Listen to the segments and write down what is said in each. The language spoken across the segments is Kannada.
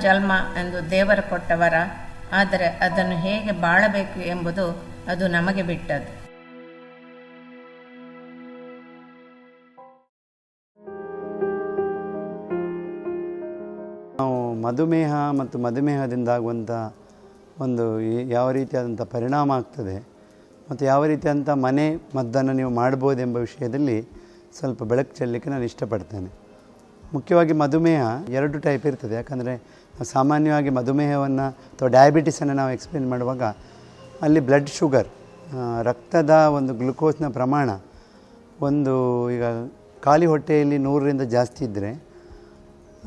ಜನ್ಮ ಎಂದು ದೇವರ ಕೊಟ್ಟವರ, ಆದರೆ ಅದನ್ನು ಹೇಗೆ ಬಾಳಬೇಕು ಎಂಬುದು ಅದು ನಮಗೆ ಬಿಟ್ಟದ್ದು. ನಾವು ಮಧುಮೇಹ ಮತ್ತು ಮಧುಮೇಹದಿಂದಾಗುವಂಥ ಒಂದು ಈ- ಯಾವ ರೀತಿಯಾದಂಥ ಪರಿಣಾಮ ಆಗ್ತದೆ. ಮತ್ತು ಯಾವ ರೀತಿಯಾದಂಥ ಮನೆ ಮದ್ದನ್ನು ನೀವು ಮಾಡ್ಬೋದೆಂಬ ವಿಷಯದಲ್ಲಿ ಸ್ವಲ್ಪ ಬೆಳಕು ಚೆಲ್ಲಲಿಕ್ಕೆ ನಾನು ಇಷ್ಟಪಡ್ತೇನೆ. ಮುಖ್ಯವಾಗಿ ಮಧುಮೇಹ ಎರಡು ಟೈಪ್ ಇರ್ತದೆ. ಯಾಕಂದರೆ ಸಾಮಾನ್ಯವಾಗಿ ಮಧುಮೇಹವನ್ನು ಅಥವಾ ಡಯಾಬಿಟಿಸನ್ನು ನಾವು ಎಕ್ಸ್ಪ್ಲೇನ್ ಮಾಡುವಾಗ ಅಲ್ಲಿ ಬ್ಲಡ್ ಶುಗರ್ ರಕ್ತದ ಒಂದು ಗ್ಲುಕೋಸ್ನ ಪ್ರಮಾಣ ಒಂದು ಈಗ ಖಾಲಿ ಹೊಟ್ಟೆಯಲ್ಲಿ ನೂರರಿಂದ ಜಾಸ್ತಿ ಇದ್ದರೆ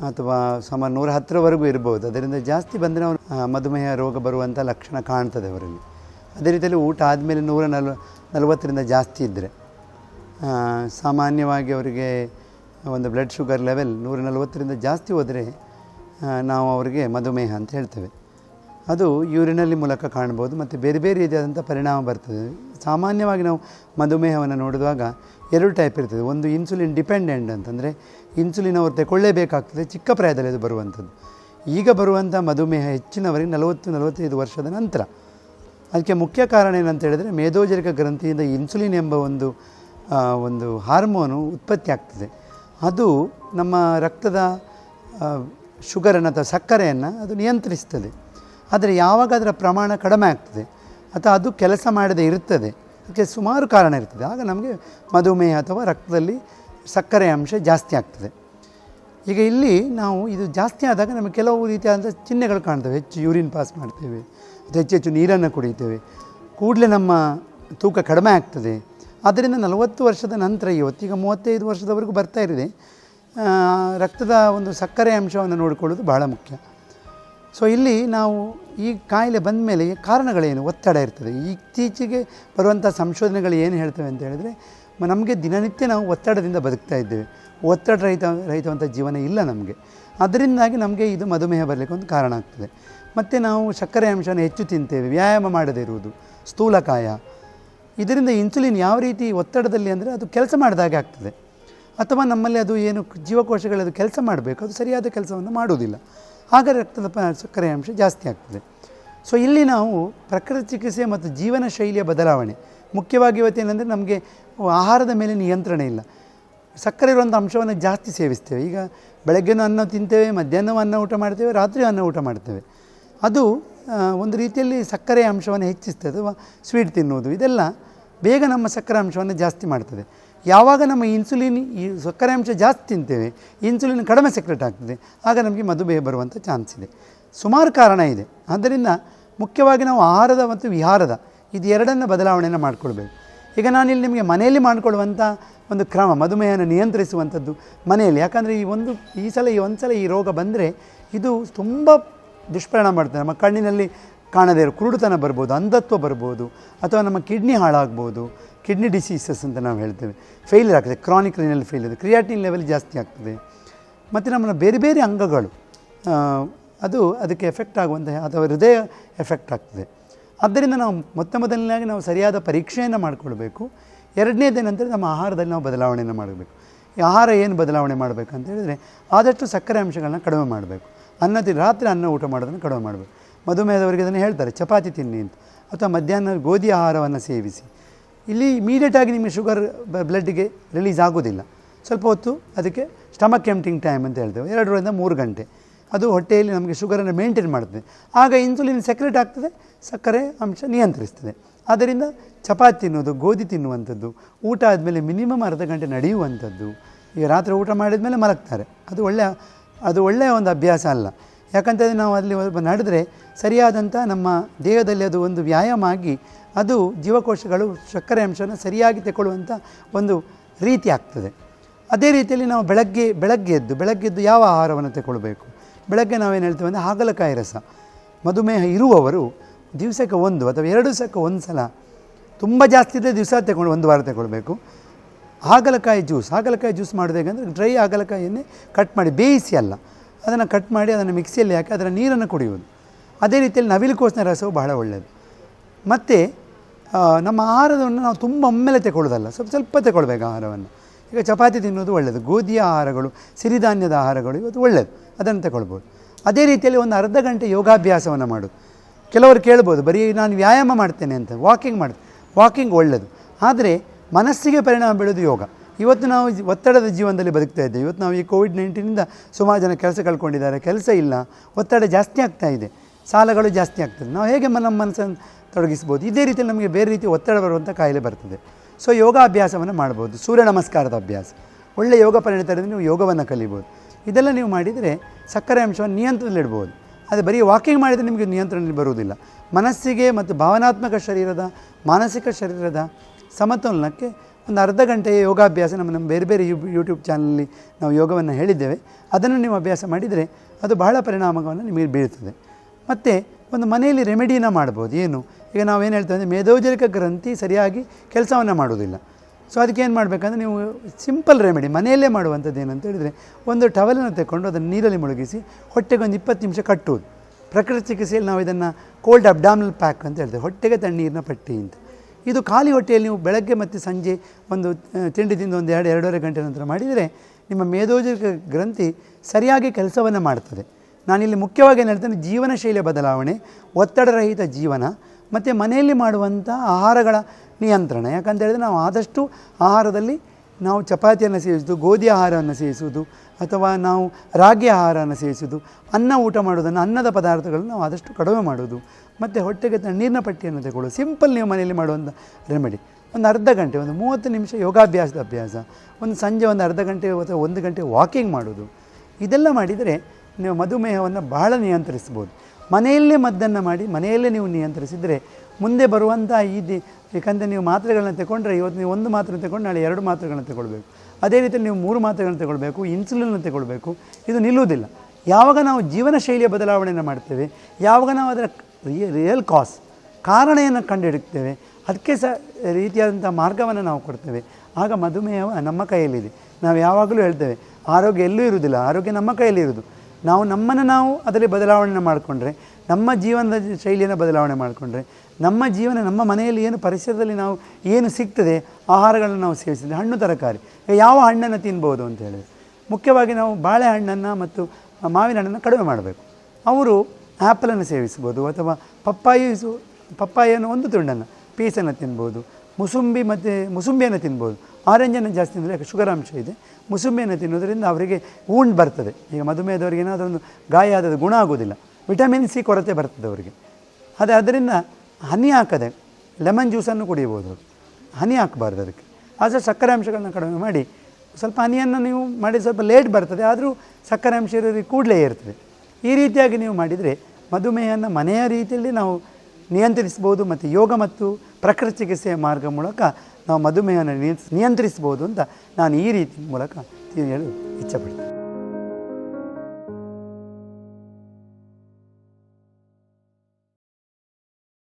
ಅಥವಾ ಸುಮಾರು ನೂರ ಹತ್ತರವರೆಗೂ ಇರ್ಬೋದು. ಅದರಿಂದ ಜಾಸ್ತಿ ಬಂದರೆ ಅವರು ಮಧುಮೇಹ ರೋಗ ಬರುವಂಥ ಲಕ್ಷಣ ಕಾಣ್ತದೆ ಅವರಲ್ಲಿ. ಅದೇ ರೀತಿಯಲ್ಲಿ ಊಟ ಆದಮೇಲೆ ನೂರ ನಲ್ವ, ನಲವತ್ತರಿಂದ ಜಾಸ್ತಿ ಇದ್ದರೆ ಸಾಮಾನ್ಯವಾಗಿ ಅವರಿಗೆ ಒಂದು ಬ್ಲಡ್ ಶುಗರ್ ಲೆವೆಲ್ ನೂರ ನಲವತ್ತರಿಂದ ಜಾಸ್ತಿ ಹೋದರೆ ನಾವು ಅವರಿಗೆ ಮಧುಮೇಹ ಅಂತ ಹೇಳ್ತೇವೆ. ಅದು ಯೂರಿನಲ್ಲಿ ಮೂಲಕ ಕಾಣ್ಬೋದು ಮತ್ತು ಬೇರೆ ಬೇರೆ ರೀತಿಯಾದಂಥ ಪರಿಣಾಮ ಬರ್ತದೆ. ಸಾಮಾನ್ಯವಾಗಿ ನಾವು ಮಧುಮೇಹವನ್ನು ನೋಡಿದಾಗ ಎರಡು ಟೈಪ್ ಇರ್ತದೆ. ಒಂದು ಇನ್ಸುಲಿನ್ ಡಿಪೆಂಡೆಂಟ್ ಅಂತಂದರೆ ಇನ್ಸುಲಿನ್ ಅವರು ತಗೊಳ್ಳೇಬೇಕಾಗ್ತದೆ ಚಿಕ್ಕ ಪ್ರಾಯದಲ್ಲಿ ಅದು ಬರುವಂಥದ್ದು. ಈಗ ಬರುವಂಥ ಮಧುಮೇಹ ಹೆಚ್ಚಿನವರಿಗೆ ನಲವತ್ತು, ನಲವತ್ತೈದು ವರ್ಷದ ನಂತರ. ಅದಕ್ಕೆ ಮುಖ್ಯ ಕಾರಣ ಏನಂತ ಹೇಳಿದರೆ ಮೇಧೋಜರಿಕ ಗ್ರಂಥಿಯಿಂದ ಇನ್ಸುಲಿನ್ ಎಂಬ ಒಂದು ಒಂದು ಹಾರ್ಮೋನು ಉತ್ಪತ್ತಿ ಆಗ್ತದೆ ಅದು ನಮ್ಮ ರಕ್ತದ ಶುಗರನ್ನು ಅಥವಾ ಸಕ್ಕರೆಯನ್ನು ಅದು ನಿಯಂತ್ರಿಸ್ತದೆ. ಆದರೆ ಯಾವಾಗ ಅದರ ಪ್ರಮಾಣ ಕಡಿಮೆ ಆಗ್ತದೆ. ಅಥವಾ ಅದು ಕೆಲಸ ಮಾಡದೆ ಇರುತ್ತದೆ ಅದಕ್ಕೆ ಸುಮಾರು ಕಾರಣ ಇರ್ತದೆ. ಆಗ ನಮಗೆ ಮಧುಮೇಹ ಅಥವಾ ರಕ್ತದಲ್ಲಿ ಸಕ್ಕರೆ ಅಂಶ ಜಾಸ್ತಿ ಆಗ್ತದೆ. ಈಗ ಇಲ್ಲಿ ನಾವು ಇದು ಜಾಸ್ತಿ ಆದಾಗ ನಮಗೆ ಕೆಲವು ರೀತಿಯಾದಂಥ ಚಿಹ್ನೆಗಳು ಕಾಣ್ತವೆ. ಹೆಚ್ಚು ಯೂರಿನ್ ಪಾಸ್ ಮಾಡ್ತೇವೆ. ಅಥವಾ ಹೆಚ್ಚು ಹೆಚ್ಚು ನೀರನ್ನು ಕುಡಿತೇವೆ. ಕೂಡಲೇ ನಮ್ಮ ತೂಕ ಕಡಿಮೆ ಆಗ್ತದೆ. ಆದ್ದರಿಂದ ನಲವತ್ತು ವರ್ಷದ ನಂತರ ಇವತ್ತೀಗ ಮೂವತ್ತೈದು ವರ್ಷದವರೆಗೂ ಬರ್ತಾ ಆ, ರಕ್ತದ ಒಂದು ಸಕ್ಕರೆ ಅಂಶವನ್ನು ನೋಡಿಕೊಳ್ಳೋದು ಬಹಳ ಮುಖ್ಯ. ಸೊ ಇಲ್ಲಿ ನಾವು ಈ ಕಾಯಿಲೆ ಬಂದ ಮೇಲೆ ಕಾರಣಗಳೇನು? ಒತ್ತಡ ಇರ್ತದೆ. ಇತ್ತೀಚೆಗೆ ಬರುವಂಥ ಸಂಶೋಧನೆಗಳು ಏನು ಹೇಳ್ತವೆ ಅಂತ ಹೇಳಿದರೆ ನಮಗೆ ದಿನನಿತ್ಯ ನಾವು ಒತ್ತಡದಿಂದ ಬದುಕ್ತಾ ಇದ್ದೇವೆ. ಒತ್ತಡ ರಹಿತ ರಹಿತವಂಥ ಜೀವನ ಇಲ್ಲ ನಮಗೆ. ಅದರಿಂದಾಗಿ ನಮಗೆ ಇದು ಮಧುಮೇಹ ಬರಲಿಕ್ಕೆ ಒಂದು ಕಾರಣ ಆಗ್ತದೆ. ಮತ್ತು ನಾವು ಸಕ್ಕರೆ ಅಂಶನ ಹೆಚ್ಚು ತಿಂತೇವೆ, ವ್ಯಾಯಾಮ ಮಾಡದೇ ಇರುವುದು, ಸ್ಥೂಲಕಾಯ. ಇದರಿಂದ ಇನ್ಸುಲಿನ್ ಯಾವ ರೀತಿ ಒತ್ತಡದಲ್ಲಿ ಅಂದರೆ ಅದು ಕೆಲಸ ಮಾಡಿದಾಗೆ ಆಗ್ತದೆ. ಅಥವಾ ನಮ್ಮಲ್ಲಿ ಅದು ಏನು ಜೀವಕೋಶಗಳದು ಕೆಲಸ ಮಾಡಬೇಕು, ಅದು ಸರಿಯಾದ ಕೆಲಸವನ್ನು ಮಾಡುವುದಿಲ್ಲ. ಆಗ ರಕ್ತದ ಸಕ್ಕರೆ ಅಂಶ ಜಾಸ್ತಿ ಆಗ್ತದೆ. ಸೊ ಇಲ್ಲಿ ನಾವು ಪ್ರಕೃತಿ ಚಿಕಿತ್ಸೆ ಮತ್ತು ಜೀವನ ಶೈಲಿಯ ಬದಲಾವಣೆ. ಮುಖ್ಯವಾಗಿ ಇವತ್ತೇನೆಂದರೆ ನಮಗೆ ಆಹಾರದ ಮೇಲೆ ನಿಯಂತ್ರಣ ಇಲ್ಲ. ಸಕ್ಕರೆ ಇರುವಂಥ ಅಂಶವನ್ನು ಜಾಸ್ತಿ ಸೇವಿಸ್ತೇವೆ. ಈಗ ಬೆಳಗ್ಗೆನೂ ಅನ್ನ ತಿಂತೇವೆ, ಮಧ್ಯಾಹ್ನವೂ ಅನ್ನ ಊಟ ಮಾಡ್ತೇವೆ ರಾತ್ರಿ ಅನ್ನ ಊಟ ಮಾಡ್ತೇವೆ. ಅದು ಒಂದು ರೀತಿಯಲ್ಲಿ ಸಕ್ಕರೆ ಅಂಶವನ್ನು ಹೆಚ್ಚಿಸ್ತದೆ ಅಥವಾ ಸ್ವೀಟ್ ತಿನ್ನುವುದು. ಇದೆಲ್ಲ ಬೇಗ ನಮ್ಮ ಸಕ್ಕರೆ ಅಂಶವನ್ನು ಜಾಸ್ತಿ ಮಾಡ್ತದೆ. ಯಾವಾಗ ನಮ್ಮ ಇನ್ಸುಲಿನ್ ಈ ಸಕ್ಕರೆ ಅಂಶ ಜಾಸ್ತಿ ತಿಂತೇವೆ ಇನ್ಸುಲಿನ್ ಕಡಿಮೆ ಸೆಕ್ರೆಟ್ ಆಗ್ತದೆ, ಆಗ ನಮಗೆ ಮಧುಮೇಹ ಬರುವಂಥ ಚಾನ್ಸ್ ಇದೆ. ಸುಮಾರು ಕಾರಣ ಇದೆ. ಆದ್ದರಿಂದ ಮುಖ್ಯವಾಗಿ ನಾವು ಆಹಾರದ ಮತ್ತು ವಿಹಾರದ ಇದು ಎರಡನ್ನು ಬದಲಾವಣೆಯನ್ನು ಮಾಡಿಕೊಳ್ಬೇಕು. ಈಗ ನಾನಿಲ್ಲಿ ನಿಮಗೆ ಮನೆಯಲ್ಲಿ ಮಾಡಿಕೊಳ್ಳುವಂಥ ಒಂದು ಕ್ರಮ, ಮಧುಮೇಹನ ನಿಯಂತ್ರಿಸುವಂಥದ್ದು ಮನೆಯಲ್ಲಿ. ಯಾಕಂದರೆ ಈ ಒಂದು, ಈ ಸಲ, ಈ ಒಂದು ಸಲ ಈ ರೋಗ ಬಂದರೆ ಇದು ತುಂಬ ದುಷ್ಪರಿಣಾಮ ಮಾಡ್ತದೆ. ನಮ್ಮ ಕಣ್ಣಿನಲ್ಲಿ ಕಾಣದೇ ಇರೋ ಕುರುಡುತನ ಬರ್ಬೋದು, ಅಂಧತ್ವ ಬರ್ಬೋದು, ಅಥವಾ ನಮ್ಮ ಕಿಡ್ನಿ ಹಾಳಾಗ್ಬೋದು ಕಿಡ್ನಿ ಡಿಸೀಸಸ್ ಅಂತ ನಾವು ಹೇಳ್ತೇವೆ. ಫೇಲ್ಯರ್ ಆಗ್ತದೆ chronic renal failure creatinine level ಜಾಸ್ತಿ ಆಗ್ತದೆ. ಮತ್ತು ನಮ್ಮ ಬೇರೆ ಬೇರೆ ಅಂಗಗಳು ಅದು ಅದಕ್ಕೆ ಎಫೆಕ್ಟ್ ಆಗುವಂತಹ, ಅಥವಾ ಹೃದಯ ಎಫೆಕ್ಟ್ ಆಗ್ತದೆ. ಆದ್ದರಿಂದ ನಾವು ಮೊತ್ತ ಮೊದಲನೇದಾಗಿ ನಾವು ಸರಿಯಾದ ಪರೀಕ್ಷೆಯನ್ನು ಮಾಡಿಕೊಳ್ಬೇಕು. ಎರಡನೇದೇನೆಂದರೆ ನಮ್ಮ ಆಹಾರದಲ್ಲಿ ನಾವು ಬದಲಾವಣೆಯನ್ನು ಮಾಡಬೇಕು. ಆಹಾರ ಏನು ಬದಲಾವಣೆ ಮಾಡಬೇಕು ಅಂತ ಹೇಳಿದರೆ ಆದಷ್ಟು ಸಕ್ಕರೆ ಅಂಶಗಳನ್ನ ಕಡಿಮೆ ಮಾಡಬೇಕು. ಅನ್ನ ರಾತ್ರಿ ಅನ್ನ ಊಟ ಮಾಡೋದನ್ನು ಕಡಿಮೆ ಮಾಡಬೇಕು. ಮಧುಮೇಹದವರಿಗೆ ಅದನ್ನು ಹೇಳ್ತಾರೆ, ಚಪಾತಿ ತಿನ್ನಿ ಅಂತ. ಅಥವಾ ಮಧ್ಯಾಹ್ನ ಗೋಧಿ ಆಹಾರವನ್ನು ಸೇವಿಸಿ. ಇಲ್ಲಿ ಇಮಿಡಿಯೇಟಾಗಿ ನಿಮಗೆ ಶುಗರ್ ಬ್ಲಡ್ಗೆ ರಿಲೀಸ್ ಆಗೋದಿಲ್ಲ. ಸ್ವಲ್ಪ ಹೊತ್ತು ಅದಕ್ಕೆ ಸ್ಟಮಕ್ ಎಂಪ್ಟಿಂಗ್ ಟೈಮ್ ಅಂತ ಹೇಳ್ತೇವೆ. ಎರಡರಿಂದ ಮೂರು ಗಂಟೆ. ಅದು ಹೊಟ್ಟೆಯಲ್ಲಿ ನಮಗೆ ಶುಗರನ್ನು ಮೇಂಟೈನ್ ಮಾಡ್ತದೆ. ಆಗ ಇನ್ಸುಲಿನ್ ಸೆಕ್ರೆಟ್ ಆಗ್ತದೆ, ಸಕ್ಕರೆ ಅಂಶ ನಿಯಂತ್ರಿಸ್ತದೆ. ಆದ್ದರಿಂದ ಚಪಾತಿ ತಿನ್ನೋದು ಗೋಧಿ ತಿನ್ನುವಂಥದ್ದು, ಊಟ ಆದಮೇಲೆ ಮಿನಿಮಮ್ ಅರ್ಧ ಗಂಟೆ ನಡೆಯುವಂಥದ್ದು, ಈಗ ರಾತ್ರಿ ಊಟ ಮಾಡಿದ ಮೇಲೆ ಮಲಗ್ತಾರೆ. ಅದು ಒಳ್ಳೆಯ ಅದು ಒಳ್ಳೆಯ ಒಂದು ಅಭ್ಯಾಸ ಅಲ್ಲ. ಯಾಕಂತಂದರೆ ನಾವು ಅಲ್ಲಿ ನಡೆದ್ರೆ ಸರಿಯಾದಂಥ ನಮ್ಮ ದೇಹದಲ್ಲಿ ಅದು ಒಂದು ವ್ಯಾಯಾಮ ಆಗಿ ಅದು ಜೀವಕೋಶಗಳು ಸಕ್ಕರೆ ಅಂಶವನ್ನು ಸರಿಯಾಗಿ ತಗೊಳ್ಳುವಂಥ ಒಂದು ರೀತಿ ಆಗ್ತದೆ. ಅದೇ ರೀತಿಯಲ್ಲಿ ನಾವು ಬೆಳಗ್ಗೆ ಬೆಳಗ್ಗೆ ಎದ್ದು ಬೆಳಗ್ಗೆ ಎದ್ದು ಯಾವ ಆಹಾರವನ್ನು ತಗೊಳ್ಬೇಕು ಬೆಳಗ್ಗೆ ನಾವೇನು ಹೇಳ್ತೇವೆ ಅಂದರೆ ಹಾಗಲಕಾಯಿ ರಸ. ಮಧುಮೇಹ ಇರುವವರು ದಿವಸಕ್ಕೆ ಒಂದು ಅಥವಾ ಎರಡು ದಿವಸಕ್ಕೆ ಒಂದು ಸಲ ತುಂಬ ಜಾಸ್ತಿ ಇದ್ದರೆ ದಿವಸ ತಗೊಂಡು ಒಂದು ವಾರ ತಗೊಳ್ಬೇಕು ಹಾಗಲಕಾಯಿ ಜ್ಯೂಸ್ ಹಾಗಲಕಾಯಿ ಜ್ಯೂಸ್ ಮಾಡಬೇಕಂದ್ರೆ ಡ್ರೈ ಹಾಗಲಕಾಯಿಯನ್ನೇ ಕಟ್ ಮಾಡಿ, ಬೇಯಿಸಿ ಅಲ್ಲ. ಅದನ್ನು ಕಟ್ ಮಾಡಿ ಅದನ್ನು ಮಿಕ್ಸಿಯಲ್ಲಿ ಹಾಕಿ ಅದರ ನೀರನ್ನು ಕುಡಿಯುವುದು. ಅದೇ ರೀತಿಯಲ್ಲಿ ನವಿಲುಕೋಸಿನ ರಸವು ಬಹಳ ಒಳ್ಳೆಯದು ಮತ್ತು ನಮ್ಮ ಆಹಾರವನ್ನು ನಾವು ತುಂಬ ಒಮ್ಮೆಲೆ ತಗೊಳ್ಳೋದಲ್ಲ ಸ್ವಲ್ಪ ಸ್ವಲ್ಪ ತಗೊಳ್ಬೇಕು ಆಹಾರವನ್ನು. ಈಗ ಚಪಾತಿ ತಿನ್ನೋದು ಒಳ್ಳೆಯದು ಗೋಧಿಯ ಆಹಾರಗಳು, ಸಿರಿಧಾನ್ಯದ ಆಹಾರಗಳು ಇವತ್ತು ಒಳ್ಳೆಯದು ಅದನ್ನು ತಗೊಳ್ಬೋದು ಅದೇ ರೀತಿಯಲ್ಲಿ ಒಂದು ಅರ್ಧ ಗಂಟೆ ಯೋಗಾಭ್ಯಾಸವನ್ನು ಮಾಡು. ಕೆಲವರು ಕೇಳ್ಬೋದು, ಬರೀ ನಾನು ವ್ಯಾಯಾಮ ಮಾಡ್ತೇನೆ ಅಂತ, ವಾಕಿಂಗ್ ಮಾಡ್ತೇನೆ, ವಾಕಿಂಗ್ ಒಳ್ಳೆಯದು ಆದರೆ ಮನಸ್ಸಿಗೆ ಪರಿಣಾಮ ಬೀಳೋದು ಯೋಗ. ಇವತ್ತು ನಾವು ಒತ್ತಡದ ಜೀವನದಲ್ಲಿ ಬದುಕ್ತಾ ಇದ್ದೇವೆ. ಇವತ್ತು ನಾವು ಈ ಕೋವಿಡ್ ನೈನ್ಟೀನಿಂದ ಸುಮಾರು ಜನ ಕೆಲಸ ಕಳ್ಕೊಂಡಿದ್ದಾರೆ, ಕೆಲಸ ಇಲ್ಲ, ಒತ್ತಡ ಜಾಸ್ತಿ ಆಗ್ತಾ ಇದೆ. ಸಾಲಗಳು ಜಾಸ್ತಿ ಆಗ್ತದೆ. ನಾವು ಹೇಗೆ ನಮ್ಮ ಮನಸ್ಸನ್ನು ತೊಡಗಿಸ್ಬೋದು? ಇದೇ ರೀತಿಯಲ್ಲಿ ನಮಗೆ ಬೇರೆ ರೀತಿ ಒತ್ತಡ ಬರುವಂಥ ಕಾಯಿಲೆ ಬರ್ತದೆ. ಸೊ ಯೋಗಾಭ್ಯಾಸವನ್ನು ಮಾಡ್ಬೋದು. ಸೂರ್ಯ ನಮಸ್ಕಾರದ ಅಭ್ಯಾಸ. ಒಳ್ಳೆಯ ಯೋಗ ಪರಿಣಿತರಿಂದ ನೀವು ಯೋಗವನ್ನು ಕಲಿಬೋದು. ಇದೆಲ್ಲ ನೀವು ಮಾಡಿದರೆ ಸಕ್ಕರೆ ಅಂಶವನ್ನು ನಿಯಂತ್ರಣದಲ್ಲಿಡ್ಬೋದು ಅದು ಬರೀ ವಾಕಿಂಗ್ ಮಾಡಿದರೆ ನಿಮಗೆ ನಿಯಂತ್ರಣದಲ್ಲಿ ಬರುವುದಿಲ್ಲ. ಮನಸ್ಸಿಗೆ ಮತ್ತು ಭಾವನಾತ್ಮಕ ಶರೀರದ, ಮಾನಸಿಕ ಶರೀರದ ಸಮತೋಲನಕ್ಕೆ ಒಂದು ಅರ್ಧ ಗಂಟೆಯ ಯೋಗಾಭ್ಯಾಸ ನಮ್ಮ ನಮ್ಮ ಬೇರೆ ಬೇರೆ ಯೂ ಯೂಟ್ಯೂಬ್ ಚಾನಲಲ್ಲಿ ನಾವು ಯೋಗವನ್ನು ಹೇಳಿದ್ದೇವೆ. ಅದನ್ನು ನೀವು ಅಭ್ಯಾಸ ಮಾಡಿದರೆ ಅದು ಬಹಳ ಪರಿಣಾಮವನ್ನು ನಿಮಗೆ ಬೀಳ್ತದೆ. ಮತ್ತು ಒಂದು ಮನೆಯಲ್ಲಿ ರೆಮಿಡಿನ ಮಾಡ್ಬೋದು. ಏನು? ಈಗ ನಾವೇನು ಹೇಳ್ತೇವೆ ಅಂದರೆ ಮೇಧೋಜರಿಕ ಗ್ರಂಥಿ ಸರಿಯಾಗಿ ಕೆಲಸವನ್ನು ಮಾಡೋದಿಲ್ಲ ಸೊ ಅದಕ್ಕೆ ಏನು ಮಾಡಬೇಕಂದ್ರೆ ನೀವು ಸಿಂಪಲ್ ರೆಮಿಡಿ ಮನೆಯಲ್ಲೇ ಮಾಡುವಂಥದ್ದು ಏನಂತ ಹೇಳಿದರೆ ಒಂದು ಟವಲನ್ನು ತಗೊಂಡು ಅದನ್ನು ನೀರಲ್ಲಿ ಮುಳುಗಿಸಿ ಹೊಟ್ಟೆಗೆ ಒಂದು ಇಪ್ಪತ್ತು ನಿಮಿಷ ಕಟ್ಟುವುದು. ಪ್ರಕೃತಿ ಚಿಕಿತ್ಸೆಯಲ್ಲಿ ನಾವು ಇದನ್ನು ಕೋಲ್ಡ್ ಅಬ್ಡಾಮಿನಲ್ ಪ್ಯಾಕ್ ಅಂತ ಹೇಳ್ತೇವೆ. ಹೊಟ್ಟೆಗೆ ತಣ್ಣೀರಿನ ಪಟ್ಟಿ ಅಂತ. ಇದು ಖಾಲಿ ಹೊಟ್ಟೆಯಲ್ಲಿ ನೀವು ಬೆಳಗ್ಗೆ ಮತ್ತು ಸಂಜೆ ಒಂದು ತಿಂಡಿ ತಿಂದು ಒಂದು ಎರಡು, ಎರಡೂವರೆ ಗಂಟೆ ನಂತರ ಮಾಡಿದರೆ ನಿಮ್ಮ ಮೇಧೋಜಕ ಗ್ರಂಥಿ ಸರಿಯಾಗಿ ಕೆಲಸವನ್ನು ಮಾಡ್ತದೆ. ನಾನಿಲ್ಲಿ ಮುಖ್ಯವಾಗಿ ಏನು ಹೇಳ್ತೇನೆ ಜೀವನ ಶೈಲಿಯ ಬದಲಾವಣೆ ಒತ್ತಡರಹಿತ ಜೀವನ, ಮತ್ತು ಮನೆಯಲ್ಲಿ ಮಾಡುವಂಥ ಆಹಾರಗಳ ನಿಯಂತ್ರಣ. ಯಾಕಂತ ಹೇಳಿದ್ರೆ ನಾವು ಆದಷ್ಟು ಆಹಾರದಲ್ಲಿ ನಾವು ಚಪಾತಿಯನ್ನು ಸೇವಿಸೋದು ಗೋಧಿ ಆಹಾರವನ್ನು ಸೇವಿಸುವುದು, ಅಥವಾ ನಾವು ರಾಗಿ ಆಹಾರವನ್ನು ಸೇವಿಸುವುದು, ಅನ್ನ ಊಟ ಮಾಡೋದನ್ನು ಅನ್ನದ ಪದಾರ್ಥಗಳನ್ನು ನಾವು ಆದಷ್ಟು ಕಡಿಮೆ ಮಾಡೋದು ಮತ್ತು ಹೊಟ್ಟೆಗೆ ನೀರಿನ ಪಟ್ಟಿಯನ್ನು ತಗೊಳ್ಳೋದು ಸಿಂಪಲ್ ನೀವು ಮನೆಯಲ್ಲಿ ಮಾಡುವಂಥ ರೆಮಿಡಿ ಒಂದು ಅರ್ಧ ಗಂಟೆ, ಒಂದು ಮೂವತ್ತು ನಿಮಿಷ ಯೋಗಾಭ್ಯಾಸದ ಅಭ್ಯಾಸ. ಒಂದು ಸಂಜೆ ಒಂದು ಅರ್ಧ ಗಂಟೆ ಅಥವಾ ಒಂದು ಗಂಟೆ ವಾಕಿಂಗ್ ಮಾಡೋದು ಇದೆಲ್ಲ ಮಾಡಿದರೆ ನೀವು ಮಧುಮೇಹವನ್ನು ಬಹಳ ನಿಯಂತ್ರಿಸ್ಬೋದು. ಮನೆಯಲ್ಲೇ ಮದ್ದನ್ನು ಮಾಡಿ, ಮನೆಯಲ್ಲೇ ನೀವು ನಿಯಂತ್ರಿಸಿದರೆ ಮುಂದೆ ಬರುವಂಥ ಈ ದಿ, ಯಾಕಂದರೆ ನೀವು ಮಾತ್ರೆಗಳನ್ನ ತಗೊಂಡ್ರೆ ಇವತ್ತು ನೀವು ಒಂದು ಮಾತ್ರೆ ತಗೊಂಡು ನಾಳೆ ಎರಡು ಮಾತ್ರೆಗಳನ್ನ ತಗೊಳ್ಬೇಕು ಅದೇ ರೀತಿ ನೀವು ಮೂರು ಮಾತ್ರೆಗಳನ್ನ ತಗೊಳ್ಬೇಕು ಇನ್ಸುಲಿನ್ ತಗೊಳ್ಬೇಕು ಇದು ನಿಲ್ಲುವುದಿಲ್ಲ. ಯಾವಾಗ ನಾವು ಜೀವನ ಶೈಲಿಯ ಬದಲಾವಣೆಯನ್ನು ಮಾಡ್ತೇವೆ, ಯಾವಾಗ ನಾವು ಅದರ ರಿಯಲ್ ಕಾಸ್, ಕಾರಣೆಯನ್ನು ಕಂಡುಹಿಡುತ್ತೇವೆ ಅದಕ್ಕೆ ಸಹ ರೀತಿಯಾದಂಥ ಮಾರ್ಗವನ್ನು ನಾವು ಕೊಡ್ತೇವೆ. ಆಗ ಮಧುಮೇಹ ನಮ್ಮ ಕೈಯಲ್ಲಿದೆ. ನಾವು ಯಾವಾಗಲೂ ಹೇಳ್ತೇವೆ, ಆರೋಗ್ಯ ಎಲ್ಲೂ ಇರುವುದಿಲ್ಲ, ಆರೋಗ್ಯ ನಮ್ಮ ಕೈಯಲ್ಲಿ ಇರುವುದು ನಾವು ನಮ್ಮನ್ನು ನಾವು ಅದರಲ್ಲಿ ಬದಲಾವಣೆ ಮಾಡಿಕೊಂಡ್ರೆ, ನಮ್ಮ ಜೀವನದ ಶೈಲಿಯನ್ನು ಬದಲಾವಣೆ ಮಾಡಿಕೊಂಡ್ರೆ, ನಮ್ಮ ಜೀವನ ನಮ್ಮ ಮನೆಯಲ್ಲಿ ಏನು ಪರಿಸರದಲ್ಲಿ ನಾವು ಏನು ಸಿಗ್ತದೆ, ಆಹಾರಗಳನ್ನು ನಾವು ಸೇವಿಸಿದರೆ ಹಣ್ಣು ತರಕಾರಿ ಯಾವ ಹಣ್ಣನ್ನು ತಿನ್ಬೋದು ಅಂತ ಹೇಳಿದ್ರೆ, ಮುಖ್ಯವಾಗಿ ನಾವು ಬಾಳೆಹಣ್ಣನ್ನು ಮತ್ತು ಮಾವಿನ ಹಣ್ಣನ್ನು ಕಡಿಮೆ ಮಾಡಬೇಕು. ಅವರು ಆ್ಯಪಲನ್ನು ಸೇವಿಸ್ಬೋದು ಅಥವಾ ಪಪ್ಪಾಯಿ, ಪಪ್ಪಾಯಿಯನ್ನು ಒಂದು ತುಂಡನ್ನು, ಪೀಸನ್ನು ತಿನ್ಬೋದು ಮುಸುಂಬಿ ಮತ್ತು ಮುಸುಂಬಿಯನ್ನು ತಿನ್ಬೋದು. ಆರೆಂಜನ್ನು ಜಾಸ್ತಿ ತಿಂದರೆ ಯಾಕೆ ಶುಗರ್ ಅಂಶ ಇದೆ. ಮುಸುಂಬಿಯನ್ನು ತಿನ್ನೋದರಿಂದ ಅವರಿಗೆ ಊಂಡ್ ಬರ್ತದೆ. ಈಗ ಮಧುಮೇಹದವರಿಗೆ ಏನಾದರೂ ಒಂದು ಗಾಯ ಆದದ್ದು ಗುಣ ಆಗೋದಿಲ್ಲ ವಿಟಮಿನ್ ಸಿ ಕೊರತೆ ಬರ್ತದೆ ಅವರಿಗೆ. ಅದು ಅದರಿಂದ ಹನಿ ಹಾಕದೆ ಲೆಮನ್ ಜ್ಯೂಸನ್ನು ಕುಡಿಯಬೋದು ಅವರು. ಹನಿ ಹಾಕಬಾರ್ದು ಅದಕ್ಕೆ. ಆದರೆ ಸಕ್ಕರೆ ಅಂಶಗಳನ್ನ ಕಡಿಮೆ ಮಾಡಿ ಸ್ವಲ್ಪ ಹನಿಯನ್ನು ನೀವು ಮಾಡಿ ಸ್ವಲ್ಪ ಲೇಟ್ ಬರ್ತದೆ. ಆದರೂ ಸಕ್ಕರೆ ಅಂಶ ಇರೋದು ಕೂಡಲೇ ಇರ್ತದೆ ಈ ರೀತಿಯಾಗಿ ನೀವು ಮಾಡಿದರೆ ಮಧುಮೇಹನ ಮನೆಯ ರೀತಿಯಲ್ಲಿ ನಾವು ನಿಯಂತ್ರಿಸ್ಬೋದು ಮತ್ತು ಯೋಗ ಮತ್ತು ಪ್ರಕೃತಿ ಚಿಕಿತ್ಸೆಯ ಮಾರ್ಗ ಮೂಲಕ ನಾವು ಮಧುಮೇಹನ ನಿಯಂತ್ರಿಸ್ಬೋದು ಅಂತ ನಾನು ಈ ರೀತಿ ಮೂಲಕ ಹೇಳಲು ಇಚ್ಛಪಡ್ತೀನಿ.